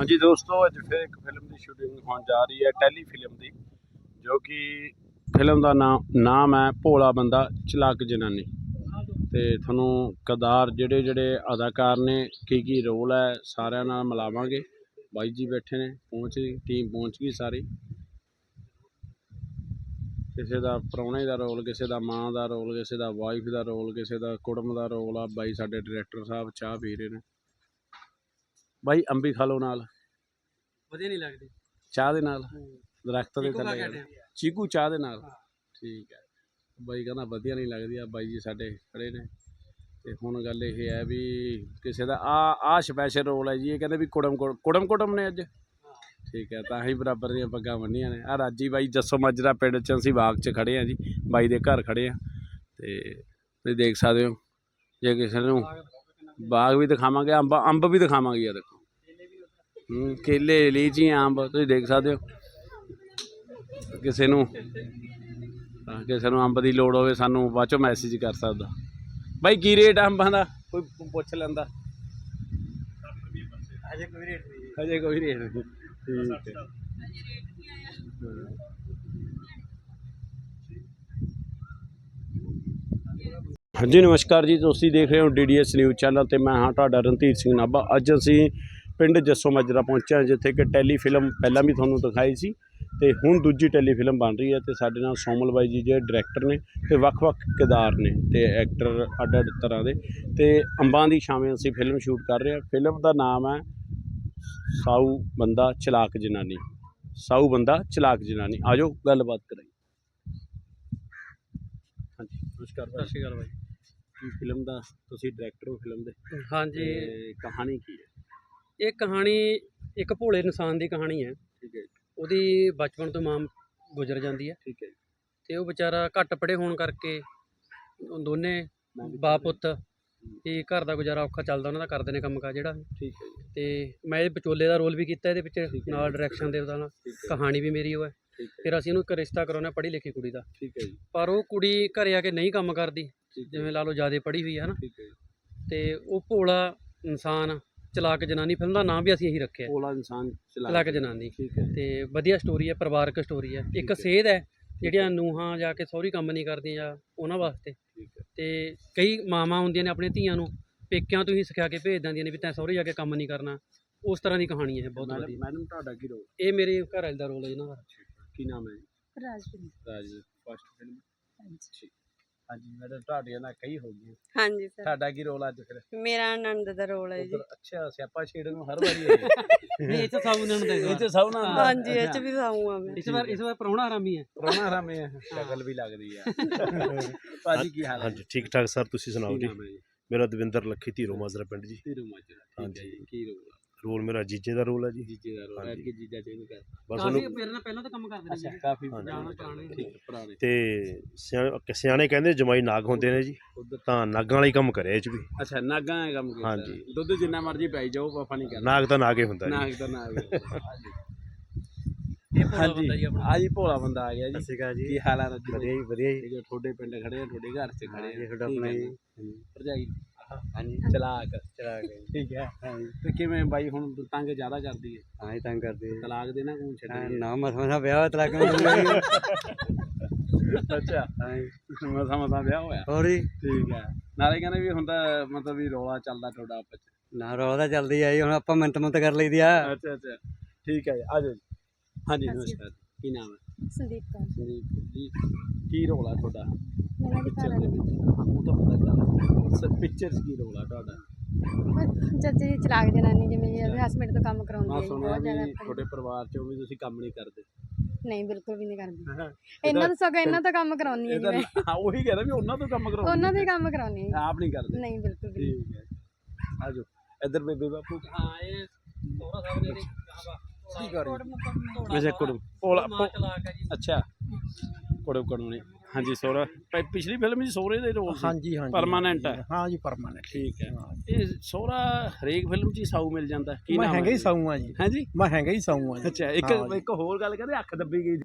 ਹਾਂਜੀ ਦੋਸਤੋ, ਅੱਜ ਫਿਰ ਇੱਕ ਫਿਲਮ ਦੀ ਸ਼ੂਟਿੰਗ ਹੋਣ ਜਾ ਰਹੀ ਹੈ ਟੈਲੀ ਫਿਲਮ ਦੀ, ਜੋ ਕਿ ਫਿਲਮ ਦਾ ਨਾਮ ਨਾਮ ਹੈ ਭੋਲਾ ਬੰਦਾ, ਚਲਾਕ ਜਨਾਨੀ। ਤੇ ਤੁਹਾਨੂੰ ਕਦਾਰ ਜਿਹੜੇ ਜਿਹੜੇ ਅਦਾਕਾਰ ਨੇ, ਕੀ ਕੀ ਰੋਲ ਹੈ, ਸਾਰਿਆਂ ਨਾਲ ਮਿਲਾਵਾਂਗੇ। ਬਾਈ ਜੀ ਬੈਠੇ ਨੇ, ਪਹੁੰਚ ਗਈ ਟੀਮ ਪਹੁੰਚ ਗਈ ਸਾਰੀ। ਕਿਸੇ ਦਾ ਪ੍ਰਾਹੁਣੇ ਦਾ ਰੋਲ, ਕਿਸੇ ਦਾ ਮਾਂ ਦਾ ਰੋਲ, ਕਿਸੇ ਦਾ ਵਾਈਫ ਦਾ ਰੋਲ, ਕਿਸੇ ਦਾ ਕੁੜਮ ਦਾ ਰੋਲ ਆ। ਬਾਈ ਸਾਡੇ ਡਾਇਰੈਕਟਰ ਸਾਹਿਬ ਚਾਹ ਪੀ ਰਹੇ ਨੇ। ਬਾਈ ਅੰਬੀ ਖਾ ਲਓ ਨਾਲ। ਵਧੀਆ ਨਹੀਂ ਲੱਗਦੀ। ਚਾਹ ਦੇ ਨਾਲ। ਦਰਖਤ ਦੇ ਥੱਲੇ। ਚੀਕੂ ਚਾਹ ਦੇ ਨਾਲ। ਠੀਕ ਹੈ। ਬਾਈ ਕਹਿੰਦਾ ਵਧੀਆ ਨਹੀਂ ਲੱਗਦੀ ਆ। ਬਾਈ ਜੀ ਸਾਡੇ ਖੜੇ ਨੇ। ਤੇ ਹੁਣ ਗੱਲ ਇਹ ਹੈ ਵੀ ਕਿਸੇ ਦਾ ਆ ਆ ਸਪੈਸ਼ਲ ਰੋਲ ਹੈ ਜੀ। ਇਹ ਕਹਿੰਦੇ ਵੀ ਕੁੜਮ ਕੁੜ- ਕੁੜਮ ਕੁੜਮ ਨੇ ਅੱਜ। ਠੀਕ ਹੈ। ਤਾਂ ਹੀ ਬਰਾਬਰ ਦੀਆਂ ਪੱਗਾਂ ਬੰਨੀਆਂ ਨੇ। ਆ ਰਾਜੀ ਬਾਈ ਜੱਸੋ ਮਾਜਰਾ ਪਿੰਡ ਚ ਅਸੀਂ ਬਾਗ ਚ ਖੜੇ ਆ ਜੀ। ਬਾਈ ਦੇ ਘਰ ਖੜੇ ਆ ਤੇ ਤੁਸੀਂ ਦੇਖ ਸਕਦੇ ਹੋ। ਜੇ ਕਿਸੇ ਨੂੰ ਬਾਗ ਵੀ ਦਿਖਾਵਾਂਗੇ ਅੰਬ ਅੰਬ ਵੀ ਦਿਖਾਵਾਂਗੇ ਆ ਦੇਖੋ। ਹੂੰ ਕੇਲੇ ਲੀਚੀਆਂ ਅੰਬ ਤੁਸੀਂ ਦੇਖ ਸਕਦੇ ਹੋ। ਕਿਸੇ ਨੂੰ ਕਿਸੇ ਨੂੰ ਅੰਬ ਦੀ ਲੋੜ ਹੋਵੇ ਸਾਨੂੰ ਬਾਅਦ ਚੋਂ ਮੈਸੇਜ ਕਰ ਸਕਦਾ। ਬਾਈ ਕੀ ਰੇਟ ਅੰਬਾਂ ਦਾ? ਕੋਈ ਪੁੱਛ ਲੈਂਦਾ। ਅਜੇ ਕੋਈ ਰੇਟ ਨਹੀਂ। ਹਜੇ ਕੋਈ ਰੇਟ ਨਹੀਂ। ਠੀਕ ਹੈ। ਹਾਂਜੀ, ਨਮਸਕਾਰ ਜੀ। ਤੁਸੀਂ ਦੇਖ ਰਹੇ ਹੋ ਡੀਡੀਐਸ ਨਿਊਜ਼ ਚੈਨਲ ਤੇ ਮੈਂ ਹਾਂ ਤੁਹਾਡਾ ਰਣਧੀਰ ਸਿੰਘ ਨਾਭਾ। ਅੱਜ ਅਸੀਂ ਪਿੰਡ ਜੱਸੋ ਮਾਜਰਾ ਪਹੁੰਚਿਆ ਜਿੱਥੇ ਕਿ ਟੈਲੀ ਫਿਲਮ ਪਹਿਲਾਂ ਵੀ ਤੁਹਾਨੂੰ ਦਿਖਾਈ ਸੀ ਤੇ ਹੁਣ ਦੂਜੀ ਟੈਲੀ ਫਿਲਮ ਬਣ ਰਹੀ ਹੈ ਤੇ ਸਾਡੇ ਨਾਲ ਸੋਮਲ ਬਾਈ ਜੀ, ਜਿਹੜੇ ਡਾਇਰੈਕਟਰ ਨੇ ਤੇ ਵੱਖ-ਵੱਖ ਕਿਦਾਰ ਨੇ ਤੇ ਐਕਟਰ ਅੱਡ-ਅੱਡ ਤਰ੍ਹਾਂ ਦੇ ਤੇ ਅੰਬਾਂ ਦੀ ਛਾਵੇਂ ਅਸੀਂ ਫਿਲਮ ਸ਼ੂਟ ਕਰ ਰਹੇ ਹਾਂ। ਫਿਲਮ ਦਾ ਨਾਮ ਹੈ ਸਾਊ ਬੰਦਾ ਚਲਾਕ ਜਨਾਨੀ। ਸਾਊ ਬੰਦਾ ਚਲਾਕ ਜਨਾਨੀ। ਆਜੋ ਗੱਲਬਾਤ ਕਰਾਂਗੇ ਹਾਂਜੀ, ਨਮਸਕਾਰ ਸਤਿ ਸ਼੍ਰੀ ਅਕਾਲ ਬਾਈ। ਕੀ ਫਿਲਮ ਦਾ ਤੁਸੀਂ ਡਾਇਰੈਕਟਰ ਹੋ ਫਿਲਮ ਦੇ ਹਾਂਜੀ। ਤੇ ਕਹਾਣੀ ਕੀ ਹੈ? ਇਹ ਕਹਾਣੀ ਇੱਕ ਭੋਲੇ ਇਨਸਾਨ ਦੀ ਕਹਾਣੀ ਹੈ। ਠੀਕ ਹੈ ਜੀ, ਉਹਦੀ ਬਚਪਨ ਤੋਂ ਮਾਂ ਗੁਜ਼ਰ ਜਾਂਦੀ ਹੈ। ਠੀਕ ਹੈ ਜੀ। ਤੇ ਉਹ ਵਿਚਾਰਾ ਘੱਟ ਪੜ੍ਹੇ ਹੋਣ ਕਰਕੇ ਉਹ ਦੋਨੇ ਮੈਂ ਵੀ ਬਾਪ ਪੁੱਤ ਇਹ ਘਰ ਦਾ ਗੁਜ਼ਾਰਾ ਔਖਾ ਚੱਲਦਾ ਉਹਨਾਂ ਦਾ ਕਰਦੇ ਨੇ ਕੰਮਕਾਜ ਜਿਹੜਾ। ਠੀਕ ਹੈ ਜੀ, ਤੇ ਮੈਂ ਇਹ ਵਿਚੋਲੇ ਦਾ ਰੋਲ ਵੀ ਕੀਤਾ ਇਹਦੇ ਵਿੱਚ ਠੀਕ ਹੈ ਨਾਲ। ਡਾਇਰੈਕਸ਼ਨ ਦੇ ਉਹਦਾ ਨਾਲ। ਠੀਕ ਹੈ ਕਹਾਣੀ ਵੀ ਮੇਰੀ ਉਹ ਹੈ। ਫਿਰ ਅਸੀਂ ਉਹਨੂੰ ਇੱਕ ਰਿਸ਼ਤਾ ਕਰਾਉਣਾ ਪੜ੍ਹੀ ਲਿਖੀ ਕੁੜੀ ਦਾ। ਠੀਕ ਹੈ ਜੀ। ਪਰ ਉਹ ਕੁੜੀ ਘਰੇ ਆ ਕੇ ਨਹੀਂ ਕੰਮ ਕਰਦੀ ਜਿਵੇਂ ਲਾ ਲਓ ਜਿਆਦੇ ਪੜ੍ਹੀ ਹੋਈ ਹੈ ਹਨਾ। ਠੀਕ ਹੈ ਜੀ। ਤੇ ਉਹ ਭੋਲਾ ਇਨਸਾਨ ਚਲਾਕ ਜਨਾਨੀ ਫਿਲਮ ਦਾ ਨਾਮ ਵੀ ਅਸੀਂ ਇਹੀ ਰੱਖਿਆ। ਭੋਲਾ ਇਨਸਾਨ ਚਲਾਕ ਜਨਾਨੀ। ਠੀਕ ਹੈ ਤੇ ਵਧੀਆ ਸਟੋਰੀ ਹੈ ਪਰਿਵਾਰਕ ਸਟੋਰੀ ਹੈ। ਇੱਕ। ਸੇਧ ਹੈ ਜਿਹੜੀਆਂ ਨੂਹਾਂ ਜਾ ਕੇ ਸਹੁਰੀ ਕੰਮ ਨਹੀਂ ਕਰਦੀਆਂ ਜਾਂ ਉਹਨਾਂ ਵਾਸਤੇ। ਤੇ ਕਈ ਮਾਵਾਂ ਹੁੰਦੀਆਂ ਨੇ ਆਪਣੀਆਂ ਧੀਆਂ ਨੂੰ ਪੇਕਿਆਂ ਤੋਂ ਹੀ ਸਿਖਾ ਕੇ ਭੇਜ ਦਿੰਦੀਆਂ ਨੇ ਵੀ ਤੈਂ ਸਹੁਰੇ ਜਾ ਕੇ ਕੰਮ ਨਹੀਂ ਕਰਨਾ। ਉਸ ਤਰ੍ਹਾਂ ਦੀ ਕਹਾਣੀ ਹੈ ਬਹੁਤ ਵਧੀਆ। ਮੈਡਮ ਤੁਹਾਡਾ ਕੀ ਰੋਲ? ਇਹ ਮੇਰੇ ਘਰ ਵਾਲੇ ਦਾ ਰੋਲ ਹੈ ਇਹਨਾਂ ਦਾ। ਕੀ ਨਾਮ ਹੈ ਜੀ? ਰਾਜਪੁਰੀ ਰਾਜ ਫਸਟ ਫਿਲਮ ਹਾਂਜੀ। ਹਾਂਜੀ ਮੈਡਮ ਤੁਹਾਡੀਆਂ ਨਾਲ ਕਈ ਹੋ ਗਈਆਂ। ਹਾਂਜੀ ਸਰ। ਤੁਹਾਡਾ ਕੀ ਰੋਲ ਅੱਜ ਫਿਰ? ਮੇਰਾ ਆਨੰਦ ਦਾ ਰੋਲ ਹੈ ਜੀ। ਉੱਧਰ ਅੱਛਾ ਸਿਆਪਾ ਛੇੜਨ ਨੂੰ ਹਰ ਵਾਰੀ ਹੈ ਨਹੀਂ ਇਹ ਤਾਂ ਸਭ ਉਹਨਾਂ ਨੂੰ ਇਹ ਤੇ ਸਭ ਨਾਲ ਹੁੰਦਾ। ਹਾਂਜੀ ਇਹ ਚ ਵੀ ਸਾਊ ਆ ਮੈਂ ਇਸ ਵਾਰ ਇਸ ਵਾਰ ਪ੍ਰਾਹੁਣਾ ਹਰਾਮੀ ਹੈ। ਰੋਣਾ ਹਰਾਮੇ ਹੈ। ਸ਼ਕਲ ਵੀ ਲੱਗਦੀ ਆ। ਭਾਜੀ ਕੀ ਹਾਲ ਹੈ? ਹਾਂਜੀ ਠੀਕ ਠਾਕ ਸਰ ਤੁਸੀਂ ਸੁਣਾਓ ਕੀ ਜੀ? ਨਾਮ ਹੈ ਜੀ? ਮੇਰਾ ਦਵਿੰਦਰ ਲੱਖੀ ਧੀਰੋ ਮਾਜਰਾ ਪਿੰਡ ਜੀ। ਧੀਰੂ ਮਾਜਰਾ ਠੀਕ ਹੈ। ਜੀ। ਕੀ ਰੋਲ ਆ? ਰੋਲ ਮੇਰਾ ਜੀਜੇ ਦਾ ਰੋਲ ਹੈ ਜੀ। ਜੀਜੇ ਦਾ ਰੋਲ ਹੈ ਹਾਂਜੀ। ਕਿ ਜੀਜਾ ਚੇਂਜ ਕਰ ਬਸ ਕਾਫੀ ਉਹਨੂੰ ਮੇਰੇ ਨਾਲ ਪਹਿਲਾਂ ਤਾਂ ਕੰਮ ਕਰਦੇ ਨੇ ਅੱਛਾ ਜੀ। ਕਾਫੀ ਹਾਂਜੀ। ਪੁਰਾਣੇ ਪੁਰਾਣੇ ਪੁਰਾਣੇ ਤੇ ਸਿਆ- ਸਿਆਣੇ ਕਹਿੰਦੇ ਜਮਾਈ ਨਾਗ ਹੁੰਦੇ ਨੇ ਜੀ। ਤਾਂ ਨਾਗਾਂ ਵਾਲਾ ਹੀ ਕੰਮ ਕਰਿਆ ਇਹ ਚ ਵੀ। ਅੱਛਾ ਨਾਗਾ ਹੈ ਕੰਮ ਕੀਤਾ। ਹਾਂਜੀ। ਦੁੱਧ ਜਿੰਨਾ ਮਰਜ਼ੀ ਪਾਈ ਜਾਓ ਵਫਾ ਨਹੀਂ ਕਰਨਾ। ਨਾਗ ਤਾਂ ਨਾਗ ਹੀ ਹੁੰਦਾ ਜੀ। ਨਾਗ ਤਾਂ ਨਾਗ ਇਹ ਭੋਲਾ ਬੰਦਾ ਜੀ ਆਪਣਾ। ਆ ਜੀ ਭੋਲਾ ਬੰਦਾ ਆ ਗਿਆ ਜੀ। ਸਿਕਾ ਕੀ ਹਾਲ ਹੈ ਰੱਜੀ ਵਧੀਆ ਜੀ ਵਧੀਆ ਜੋ। ਤੁਹਾਡੇ ਪਿੰਡ ਖੜੇ ਆ ਤੁਹਾਡੇ ਘਰ 'ਚ ਖੜੇ ਆ। ਹਾਂਜੀ, ਤੁਹਾਡਾ ਆਪਣਾ ਜੀ। ਜੀ। ਭਰਜਾਈ। ਹਾਂਜੀ ਚਲਾਕ ਠੀਕ ਹੈ। ਤੇ ਕਿਵੇਂ ਬਾਈ ਹੁਣ ਤੰਗ ਜ਼ਿਆਦਾ ਕਰਦੀ ਹੈ? ਹਾਂ ਹੀ ਤੰਗ ਕਰਦੇ ਤਲਾਕ ਦੇਣਾ ਕੌਣ ਛੱਡੇ ਨਾ ਮਸਾ ਮਸਾ ਵਿਆਹ ਤਲਾਕ ਮਿਲੂਗਾ ਅੱਛਾ। ਮਸਾ ਮਸਾ ਵਿਆਹ ਹੋਇਆ? ਹੋਰ ਜੀ? ਠੀਕ ਹੈ। ਨਾਲੇ ਕਹਿੰਦੇ ਵੀ ਹੁੰਦਾ ਮਤਲਬ ਵੀ ਰੌਲਾ ਚੱਲਦਾ ਤੁਹਾਡਾ ਆਪਸ 'ਚ ਨਾ ਰੋਲ ਤਾਂ ਚੱਲਦੀ ਆ ਜੀ ਹੁਣ ਆਪਾਂ ਮਿੰਟ ਮਿੰਟ ਕਰ ਲਈਦੀ ਆ। ਅੱਛਾ ਅੱਛਾ। ਠੀਕ ਹੈ ਜੀ ਆ ਜਾਓ ਜੀ। ਹਾਂਜੀ ਨਮਸਕਾਰ। ਕੀ ਨਾਮ ਹੈ? ਸੰਦੀਪ ਕੌਰ। ਸੰਦੀਪ ਜੀ ਕੀ ਰੋਲ ਆ ਤੁਹਾਡਾ? ਮੇਰਾ ਦੀ ਪਿਕਚਰ ਘਰ ਦੇ ਵਿੱਚ। ਉਹ ਤਾਂ ਪਤਾ ਚੱਲ ਸਰ ਪਿਕਚਰ ਕੀ ਰੋਲ ਆ ਤੁਹਾਡਾ? ਚਾਚੀ ਦੀ ਚਲਾਕ ਜਨਾਨੀ ਜਿਵੇਂ ਜੀ ਹਸਬੰਡ ਤੋਂ ਕੰਮ ਕਰਾਉਂਦੀ ਮੈਂ ਹੈ ਜੀ, ਸੁਣਿਆ ਬਹੁਤ ਜ਼ਿਆਦਾ ਵੀ ਤੁਹਾਡੇ ਪਰਿਵਾਰ 'ਚੋਂ ਵੀ ਤੁਸੀਂ ਕੰਮ ਨਹੀਂ ਕਰਦੇ। ਨਹੀਂ ਬਿਲਕੁਲ ਵੀ ਨਹੀਂ ਕਰਦੀ। ਹਾਂ ਇਹਨਾਂ ਤੋਂ ਸਗੋਂ ਇਹਨਾਂ ਤੋਂ ਕੰਮ ਕਰਾਉਣੀ ਹੈ ਜੀ ਤਾਂ ਮੈਂ। ਹਾਂ ਉਹੀ ਕਹਿੰਦਾ ਵੀ ਉਹਨਾਂ ਤੋਂ ਕੰਮ ਕਰਾਉਂਦੇ ਉਹਨਾਂ ਹੀ ਕੰਮ ਕਰਾਉਣੀ ਹੈ ਆਪ ਨਹੀਂ ਕਰਦੇ। ਨਹੀਂ ਬਿਲਕੁਲ ਵੀ ਨਹੀਂ। ਠੀਕ ਹੈ। ਆ ਜਾਓ। ਇੱਧਰ ਬੇਬੇ ਬਾਪੂ। ਹਾਂ ਇਹ ਸੋਹਰਾ ਸਾਹਿਬ ਨੇ ਕੀ ਕਰ ਰਹੇ ਥੋੜਾ ਅੱਛਾ ਕੁੜਮ ਭੋਲਾ ਜੀ। ਅੱਛਾ। ਕੁੜਮ ਕਣੂਣੀ ਹਾਂਜੀ ਸੋਹਰਾ। ਪ- ਪਿਛਲੀ ਫਿਲਮ 'ਚ ਸੋਹਰੇ ਦੇ ਰੋਲ ਹਾਂਜੀ ਹਾਂਜੀ। ਪਰਮਾਨੈਂਟ ਹੈ। ਹਾਂ ਜੀ ਪਰਮਾਨੈਂਟ ਠੀਕ ਹੈ। ਇਹ ਸੋਹਰਾ ਹਰੇਕ ਫਿਲਮ 'ਚ ਹੀ ਸਾਊ ਮਿਲ ਜਾਂਦਾ। ਕੀ ਮੈਂ ਨਾਮ ਹੈਗਾ ਹੀ? ਹੈ ਸਾਊ ਆ ਜੀ। ਹਾਂਜੀ ਮੈਂ ਹੈਗਾ ਹੀ ਸਾਊ ਆ ਜੀ। ਅੱਛਾ ਇੱਕ ਜੀ। ਇੱਕ ਹੋਰ ਗੱਲ ਕਹਿੰਦੇ ਅੱਖ ਦੱਬੀ ਗਈ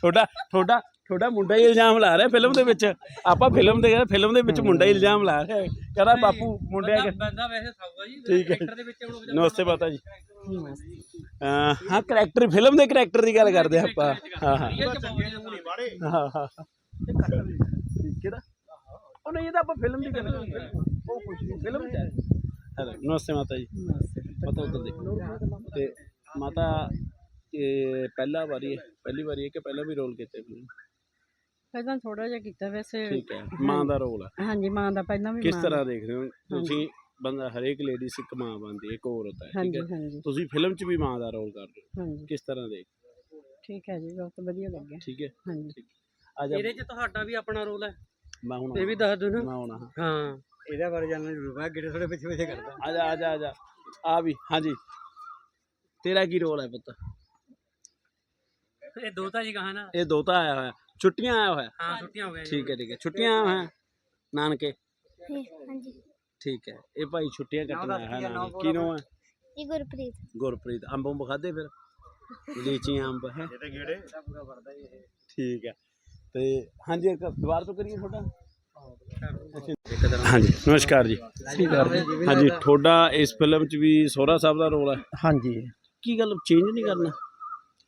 ਤੁਹਾਡਾ ਤੁਹਾਡਾ ਤੁਹਾਡਾ ਮੁੰਡਾ ਹੀ ਇਲਜ਼ਾਮ ਲਾ ਰਿਹਾ ਫਿਲਮ ਦੇ ਵਿੱਚ। ਆਪਾਂ ਫਿਲਮ ਦੇ ਫਿਲਮ ਦੇ ਵਿੱਚ ਮੁੰਡਾ ਹੀ ਇਲਜ਼ਾਮ ਲਾ ਰਿਹਾ। ਕਹਿੰਦਾ ਬਾਪੂ ਮੁੰਡਿਆ ਬੰਦਾ ਵੈਸੇ ਸਾਊਗਾ ਜੀ। ਠੀਕ ਹੈ। character ਦੇ ਵਿੱਚ ਅਹ ਹਾਂ ਕਰੈਕਟਰ ਫਿਲਮ ਦੇ ਕਰੈਕਟਰ ਦੀ ਗੱਲ ਕਰਦੇ ਆਪਾਂ। ਹਾਂ ਹਾਂ। ਹਾਂ ਹਾਂ। ਕਿਹੜਾ? ਉਹ ਨਹੀਂ ਇਹ ਤਾਂ ਆਪਾਂ ਫਿਲਮ ਦੀ ਗੱਲ ਕਰਦੇ ਹਾਂ। ਉਹ ਕੁਝ ਨਹੀਂ। ਫਿਲਮ ਚ ਹੈ ਹੈਲੋ ਨਮਸਤੇ ਮਾਤਾ ਜੀ। ਮਾਤਾ ਉੱਧਰ ਦੇਖੋ। ਤੇ ਮਾਤਾ ਇਹ ਪਹਿਲਾ ਵਾਰੀ ਹੈ ਪਹਿਲੀ ਵਾਰੀ ਹੈ ਕਿ ਪਹਿਲਾਂ ਵੀ ਰੋਲ ਕੀਤੇ ਫਿਲਮ ਪਹਿਲਾਂ ਥੋੜਾ ਜਿਹਾ ਕੀਤਾ ਵੈਸੇ। ਠੀਕ ਹੈ। ਮਾਂ ਦਾ ਰੋਲ ਹੈ ਹਾਂਜੀ ਮਾਂ ਦਾ ਪਹਿਲਾਂ ਵੀ ਕਿਸ ਮਾਂ ਤਰ੍ਹਾਂ ਦੇਖਦੇ ਹੋ? ਤੁਸੀਂ ਬੰਦਾ ਹਰੇਕ ਲੇਡੀ ਇੱਕ ਮਾਂ ਬਣਦੀ ਹੈ ਇੱਕ ਔਰਤ ਹੈ ਠੀਕ ਹਾਂਜੀ ਹੈ? ਹਾਂਜੀ ਤੁਸੀਂ ਫਿਲਮ 'ਚ ਵੀ ਮਾਂ ਦਾ ਰੋਲ ਕਰ ਰਹੇ ਹੋ। ਹਾਂਜੀ। ਕਿਸ ਤਰ੍ਹਾਂ ਦੇਖ ਠੀਕ ਹੈ ਜੀ ਬਹੁਤ ਵਧੀਆ ਲੱਗਿਆ। ਠੀਕ ਹੈ? ਹਾਂਜੀ। ਆ ਜਾ। ਇਹਦੇ ਚ ਤੁਹਾਡਾ ਵੀ ਆਪਣਾ ਰੋਲ ਹੈ। ਮੈਂ ਹੁਣ ਇਹ ਵੀ ਦੱਸ ਦਿਓ ਨਾ। ਮੈਂ ਹੁਣ ਹਾਂ। ਹਾਂ। ਇਹਦੇ ਬਾਰੇ ਜਾਣਨਾ ਜ਼ਰੂਰ ਹੈ ਗਿੱਟੇ ਥੋੜੇ ਪਿੱਛੇ ਪਿੱਛੇ ਕਰਦਾ। ਆ ਜਾ ਆ ਜਾ ਆ ਜਾ। ਆ ਵੀ ਹਾਂਜੀ। ਤੇਰਾ ਕੀ ਰੋਲ ਹੈ ਪੁੱਤ? ਇਹ ਦੋ ਤਾਂ ਜੀ ਕਹਾ ਨਾ। ਇਹ ਦੋਤਾ ਆਇਆ ਹੋਇਆ। ਛੁੱਟੀਆਂ ਆਇਆ ਹੋਇਆ? ਹਾਂ ਛੁੱਟੀਆਂ ਹੋ ਗਈਆਂ ਜੀ। ਠੀਕ ਹੈ ਠੀਕ ਹੈ। ਛੁੱਟੀਆਂ ਆਇਆ ਹੋਇਆ? ਨਾਨਕੇ? ਹਾਂਜੀ। ਠੀਕ ਹੈ। ਇਹ ਭਾਈ ਛੁੱਟੀਆਂ ਕੱਟਣ ਆਇਆ ਹੈ ਨਾਨਕੇ ਕੀ ਨਾਮ ਹੈ? ਇਹ ਗੁਰਪ੍ਰੀਤ। ਗੁਰਪ੍ਰੀਤ ਅੰਬ ਅੰਬ ਖਾਦੇ ਫਿਰ? ਲੀਚੀ ਅੰਬ ਹੈ? ਇਹ ਤੇ ਗੇੜੇ। ਠੀਕ ਹੈ। ਤੇ ਹਾਂਜੀ ਇੱਕ ਦੁਬਾਰਾ ਤੋਂ ਕਰੀਏ ਤੁਹਾਡਾ? ਹਾਂਜੀ ਨਮਸਕਾਰ ਜੀ। ਹਾਂਜੀ ਤੁਹਾਡਾ ਇਸ ਫਿਲਮ 'ਚ ਵੀ ਸੋਹਰਾ ਸਾਹਿਬ ਦਾ ਰੋਲ ਹੈ? ਹਾਂਜੀ। ਕੀ ਗੱਲ ਚੇਂਜ ਨਹੀਂ ਕਰਨਾ?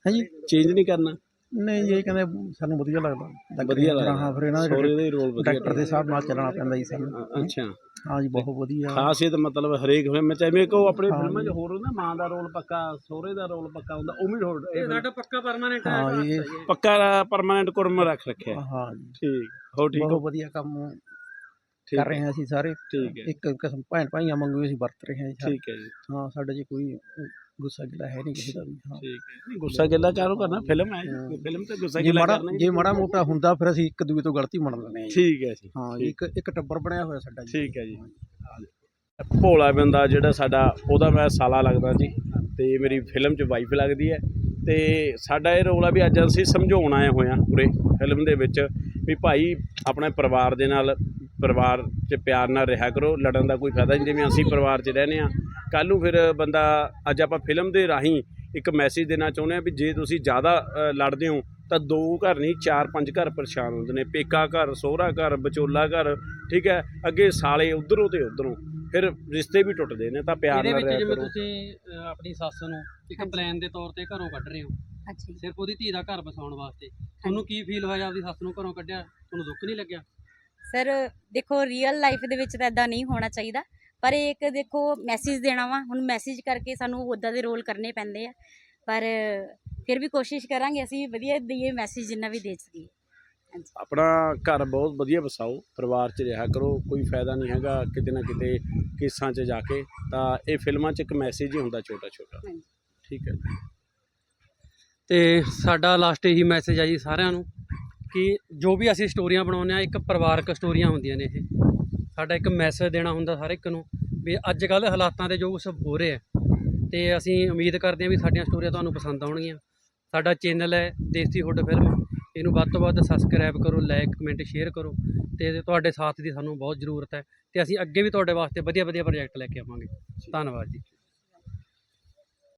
ਹਾਂਜੀ। ਚੇਂਜ ਨਹੀਂ ਕਰਨਾ? ਨਹੀਂ ਇਹ ਕਹਿੰਦੇ ਸਾਨੂੰ ਵਧੀਆ ਲੱਗਦਾ। ਵਧੀਆ ਲੱਗਦਾ। ਹਾਂ ਫਿਰ ਇਹਨਾਂ ਸੋਹਰੇ ਦੇ ਦਾ ਹੀ ਰੋਲ ਵਧੀਆ ਡਾਕਟਰ ਦੇ ਹਿਸਾਬ ਨਾਲ ਚੱਲਣਾ ਪੈਂਦਾ ਜੀ ਸਾਨੂੰ। ਅੱਛਾ। ਹਾਂਜੀ ਬਹੁਤ ਵਧੀਆ। ਖਾਸੀਅਤ ਮਤਲਬ ਹਰੇਕ ਫਿਲਮ ਚ ਐਵੇਂ ਕੋ ਆਪਣੇ ਫਿਲਮਾਂ 'ਚ ਹੋਰ ਹੁੰਦਾ ਮਾਂ ਦਾ ਰੋਲ ਪੱਕਾ ਸੋਹਰੇ ਦਾ ਰੋਲ ਪੱਕਾ ਹੁੰਦਾ ਉਹ ਵੀ ਹੋਰ ਇਹ ਸਾਡਾ ਪੱਕਾ ਪਰਮਾਨੈਂਟ ਹੈ ਹਾਂ। ਇਹ ਪੱਕਾ ਪਰਮਾਨੈਂਟ ਕੁਰਮ ਰੱਖ ਰੱਖਿਆ। ਹਾਂ ਜੀ। ਠੀਕ ਹੋ ਠੀਕ ਹੋ? ਬਹੁਤ ਵਧੀਆ ਕੰਮ ਕਰ ਰਹੇ ਹਾਂ ਅਸੀਂ ਸਾਰੇ। ਠੀਕ ਹੈ। ਇੱਕ ਕਿਸਮ ਭੈਣ ਭਾਈਆਂ ਵਾਂਗੂ ਅਸੀਂ ਵਰਤ ਰਹੇ ਹਾਂ ਜੀ ਸਾਰੇ। ਠੀਕ ਹੈ ਜੀ। ਹਾਂ ਸਾਡੇ 'ਚ ਕੋਈ ਗੁੱਸਾ ਗਿਲਾ ਹੈ ਨਹੀਂ ਕਿਸੇ ਦਾ ਵੀ ਹਾਂ। ਠੀਕ ਹੈ। ਨਹੀਂ ਗੁੱਸਾ ਗਿੱਲਾ ਕਾਹਨੂੰ ਕਰਨਾ ਫਿਲਮ ਹੈ। ਫਿਲਮ ਤੇ ਗੁੱਸਾ ਜੇ ਗਿੱਲਾ ਮਾੜਾ ਕਰਨਾ ਹੀ ਜੇ ਮਾੜਾ ਮੋਟਾ ਹੁੰਦਾ ਫਿਰ ਅਸੀਂ ਇੱਕ ਦੂਜੇ ਤੋਂ ਗਲਤੀ ਮੰਨ ਲੈਂਦੇ ਹਾਂ ਜੀ। ਠੀਕ ਹੈ ਜੀ। ਹਾਂ ਇੱਕ ਇੱਕ ਟੱਬਰ ਬਣਿਆ ਹੋਇਆ ਸਾਡਾ ਜੀ। ਠੀਕ ਹੈ ਜੀ। ਭੋਲਾ ਬੰਦਾ ਜਿਹੜਾ ਸਾਡਾ ਉਹਦਾ ਮੈਂ ਸਾਲਾ ਲੱਗਦਾ ਜੀ। ਤੇ ਮੇਰੀ ਫਿਲਮ 'ਚ ਵਾਈਫ ਲੱਗਦੀ ਹੈ। ਤੇ ਸਾਡਾ ਇਹ ਰੋਲ ਆ ਵੀ ਅੱਜ ਅਸੀਂ ਸਮਝਾਉਣ ਆਏ ਹੋਏ ਹਾਂ ਪੂਰੇ ਫਿਲਮ ਦੇ ਵਿੱਚ ਵੀ ਭਾਈ ਆਪਣੇ ਪਰਿਵਾਰ ਦੇ ਨਾਲ ਪਰਿਵਾਰ 'ਚ ਪਿਆਰ ਨਾਲ ਰਿਹਾ ਕਰੋ ਲੜਨ ਦਾ ਕੋਈ ਫਾਇਦਾ ਨਹੀਂ ਜਿਵੇਂ ਅਸੀਂ ਪਰਿਵਾਰ 'ਚ ਰਹਿੰਦੇ ਆ ਕੱਲ ਨੂੰ ਫਿਰ ਬੰਦਾ ਅੱਜ ਆਪਾਂ ਫਿਲਮ ਦੇ ਰਾਹੀਂ ਇੱਕ ਮੈਸੇਜ ਦੇਣਾ ਚਾਹੁੰਦੇ ਆ ਵੀ ਜੇ ਤੁਸੀਂ ਜ਼ਿਆਦਾ ਲੜਦੇ ਹੋ ਤਾਂ ਦੋ ਘਰ ਨਹੀਂ ਚਾਰ ਪੰਜ ਘਰ ਪਰੇਸ਼ਾਨ ਹੁੰਦੇ ਨੇ। ਪੇਕਾ ਘਰ ਸਹੁਰਾ ਘਰ ਵਿਚੋਲਾ ਘਰ ਠੀਕ ਹੈ? ਅੱਗੇ ਸਾਲੇ ਉਧਰੋਂ ਤੇ ਉਧਰੋਂ। ਫਿਰ ਰਿਸ਼ਤੇ ਵੀ ਟੁੱਟਦੇ ਨੇ ਤਾਂ ਪਿਆਰ ਇਹਦੇ ਨਾਲ ਰਿਹਾ ਜਿਵੇਂ ਤੁਸੀਂ ਆਪਣੀ ਸੱਸ ਨੂੰ ਇੱਕ। ਪਲਾਨ ਦੇ ਤੌਰ ਤੇ ਘਰੋਂ ਕੱਢ ਰਹੇ ਹੋ। ਅੱਛਾ ਸਿਰਫ ਉਹਦੀ ਧੀ ਦਾ ਘਰ ਬਸਾਉਣ ਵਾਸਤੇ। ਤੁਹਾਨੂੰ ਕੀ ਫੀਲ ਹੋਇਆ ਆਪਦੀ ਸੱਸ ਨੂੰ ਘਰੋਂ ਕੱਢਿਆ? ਤੁਹਾਨੂੰ ਦੁੱਖ ਨਹੀਂ ਲੱਗਿਆ? ਸਰ ਦੇਖੋ ਰੀਅਲ ਲਾਈਫ ਦੇ ਵਿੱਚ ਤਾਂ ਇਦਾਂ ਨਹੀਂ ਹੋਣਾ ਚਾਹੀਦਾ ਪਰ ਇਹ ਇੱਕ ਦੇਖੋ ਮੈਸੇਜ ਦੇਣਾ ਵਾ। ਹੁਣ ਮੈਸੇਜ ਕਰਕੇ ਸਾਨੂੰ ਉਦਾਂ ਦੇ ਰੋਲ ਕਰਨੇ ਪੈਂਦੇ ਆ। ਪਰ ਫਿਰ ਵੀ ਕੋਸ਼ਿਸ਼ ਕਰਾਂਗੇ ਅਸੀਂ ਵਧੀਆ ਦਈਏ ਮੈਸੇਜ ਜਿੰਨਾ ਵੀ ਦੇ ਸਕੀਏ। ਆਪਣਾ ਘਰ ਬਹੁਤ ਵਧੀਆ ਵਸਾਓ ਪਰਿਵਾਰ 'ਚ ਰਿਹਾ ਕਰੋ ਕੋਈ ਫਾਇਦਾ ਨਹੀਂ ਹੈਗਾ ਕਿਤੇ ਨਾ ਕਿਤੇ ਕੇਸਾਂ 'ਚ ਜਾ ਕੇ ਤਾਂ ਇਹ ਫਿਲਮਾਂ 'ਚ ਇੱਕ ਮੈਸੇਜ ਹੀ ਹੁੰਦਾ ਛੋਟਾ ਛੋਟਾ। ਠੀਕ ਹੈ। ਤੇ ਸਾਡਾ ਲਾਸਟ ਇਹੀ ਮੈਸੇਜ ਆ ਜੀ ਸਾਰਿਆਂ ਨੂੰ। ਕਿ ਜੋ ਵੀ ਅਸੀਂ ਸਟੋਰੀਆਂ ਬਣਾਉਂਦੇ ਆ ਇੱਕ ਪਰਿਵਾਰਕ ਸਟੋਰੀਆਂ ਹੁੰਦੀਆਂ ਨੇ ਇਹ। ਸਾਡਾ ਇੱਕ ਮੈਸੇਜ ਦੇਣਾ ਹੁੰਦਾ ਹਰ ਇੱਕ ਨੂੰ ਵੀ ਅੱਜ ਕੱਲ੍ਹ ਹਾਲਾਤਾਂ ਦੇ ਜੋ ਕੁਛ ਹੋ ਰਿਹਾ ਤੇ ਅਸੀਂ ਉਮੀਦ ਕਰਦੇ ਹਾਂ ਵੀ ਸਾਡੀਆਂ ਸਟੋਰੀਆਂ ਤੁਹਾਨੂੰ ਪਸੰਦ ਆਉਣਗੀਆਂ। ਸਾਡਾ ਚੈਨਲ ਹੈ ਦੇਸੀ ਹੁੱਡ ਫਿਲਮ ਇਹਨੂੰ ਵੱਧ ਤੋਂ ਵੱਧ ਸਬਸਕ੍ਰਾਈਬ ਕਰੋ ਲਾਈਕ ਕਮੈਂਟ ਸ਼ੇਅਰ ਕਰੋ ਤੇ ਤੁਹਾਡੇ ਸਾਥ ਦੀ ਸਾਨੂੰ ਬਹੁਤ ਜ਼ਰੂਰਤ ਹੈ ਤੇ ਅਸੀਂ ਅੱਗੇ ਵੀ ਤੁਹਾਡੇ ਵਾਸਤੇ ਵਧੀਆ ਵਧੀਆ ਪ੍ਰੋਜੈਕਟ ਲੈ ਕੇ ਆਵਾਂਗੇ। ਧੰਨਵਾਦ ਜੀ।